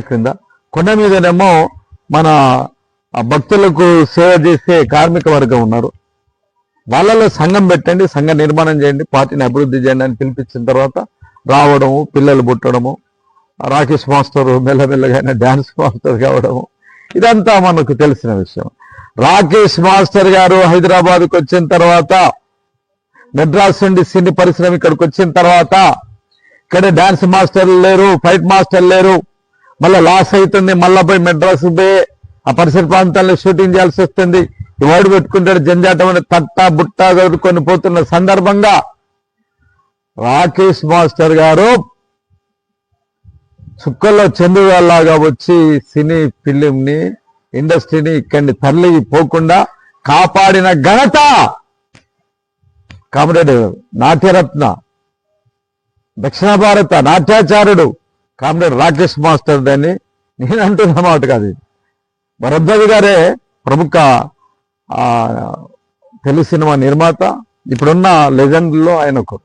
క్రింద. కొండ మీదనేమో మన భక్తులకు సేవ చేసే కార్మిక వర్గం ఉన్నారు. వాళ్ళలో సంఘం పెట్టండి సంఘ నిర్మాణం చేయండి పార్టీని అభివృద్ధి చేయండి అని పిలిపించిన తర్వాత రావడము పిల్లలు పుట్టడము రాకేష్ మాస్టర్ మెల్లమెల్లగా డ్యాన్స్ మాస్టర్ కావడము ఇదంతా మనకు తెలిసిన విషయం. రాకేష్ మాస్టర్ గారు హైదరాబాద్కు వచ్చిన తర్వాత మెడ్రాస్ నుండి సినీ పరిశ్రమ ఇక్కడికి వచ్చిన తర్వాత ఇక్కడ డ్యాన్స్ మాస్టర్లు లేరు ఫైట్ మాస్టర్లు లేరు. మళ్ళీ లాస్ అవుతుంది మళ్ళీ పోయి మెడ్రాస్ పోయి ఆ పరిసర ప్రాంతాల్లో షూటింగ్ చేయాల్సి వస్తుంది. వాడు పెట్టుకుంటాడు జంజాటం అని తట్ట బుట్ట కొనుక్కొని పోతున్న సందర్భంగా రాకేష్ మాస్టర్ గారు చుక్కల్లో చంద్రుగాలాగా వచ్చి సినీ ఫిలింని ఇండస్ట్రీని ఇక్కడిని తరలి పోకుండా కాపాడిన ఘనత కామ్రేడ్ నాట్యరత్న దక్షిణ భారత నాట్యాచార్యుడు కామ్రేడ్ రాకేష్ మాస్టర్ దాన్ని నేను అంటున్న మాట కాదు భరద్వాజ్ గారే ప్రముఖ ఆ, తెలుగు సినిమా నిర్మాత. ఇప్పుడున్న లెజెండ్లో ఆయన ఒకరు